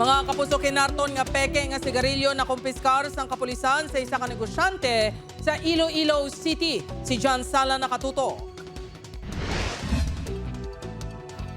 kapuso kinarton nga peke nga sigarilyo na kumpiskar sang kapulisan sa isa ka negosyante sa Iloilo City. Si John Sala nakatuto.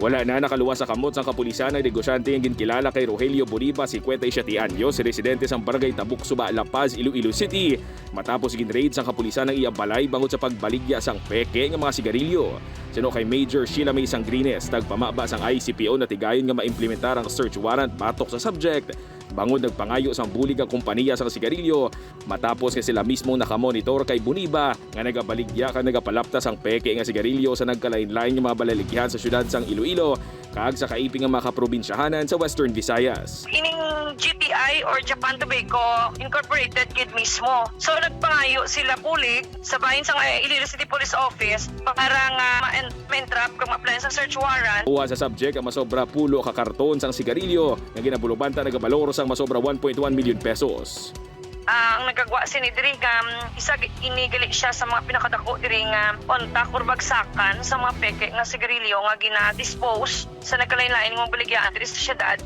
Wala na nakaluwas sa kamot sa kapulisan ang negosyante ang ginkilala kay Rogelio Boniba, 57 anyos, residente sa barangay Tabuk, Suba, La Paz, Iloilo City. Matapos ginraid sa kapulisan ang iabalay bangod sa pagbaligya sang peke nga mga sigarilyo. Sino kay Major Sheila May Sangrines, tagpamaba sang ICPO na tigayon nga maimplementar ang search warrant batok sa subject. Bangod nagpangayo sang bulig ang kompanya sa sigarilyo matapos nga sila mismo nakamonitor kay Buniba nga nagabaligya ka nagapalaptas ang peke nga sigarilyo sa nagkalain-lain nga mga balaligyan sa syudad sang Iloilo kag sa kaiping nga mga kaprobinsyahanan sa Western Visayas. ining GTI or Japan Tobacco Incorporated gid mismo. So nagpangayo sila pulik sa bahin sa Iloilo City Police Office para nga ma- ma-entrap kung ma-apply sa search warrant. Uwa sa subject ang masobra pulo ka karton sang sigarilyo nga ginabulubanta nagabalor sang masobra 1.1 million pesos. Ah, ang nagagwa si ni diri nga um, isa inigali siya sa mga pinakadako diri nga ontak or bagsakan sa mga peke nga sigarilyo nga gina-dispose sa nagkalain-lain nga baligyan diri sa syudad.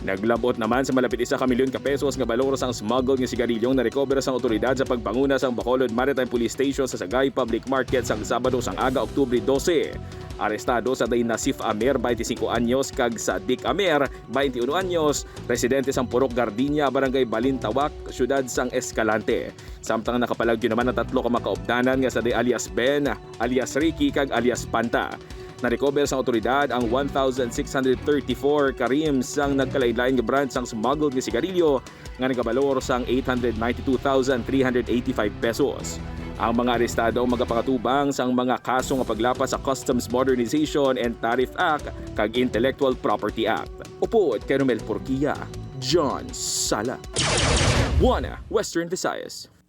Naglabot naman sa malapit isa ka ka pesos nga balor sang smuggled nga sigarilyong na recover sang otoridad sa pagpanguna sang Bacolod Maritime Police Station sa Sagay Public Market sang Sabado sang aga Oktubre 12. Arestado sa day Nasif Amer, 25 anyos, kag Sadik Amer, 21 anyos, residente sang Purok Gardenia, Barangay Balintawak, syudad sang Escalante. Samtang nakapalagyo naman ang tatlo ka makaobdanan nga sa day alias Ben, alias Ricky, kag alias Panta. Na-recover sa otoridad ang 1,634 karim sang nagkalain-lain nga brand sang smuggled nga sigarilyo nga nagabalor sang 892,385 pesos. Ang mga arestado ang magapakatubang sang mga kaso nga paglapas sa Customs Modernization and Tariff Act kag Intellectual Property Act. Upo kay Romel Porquia, John Sala. One Western Visayas.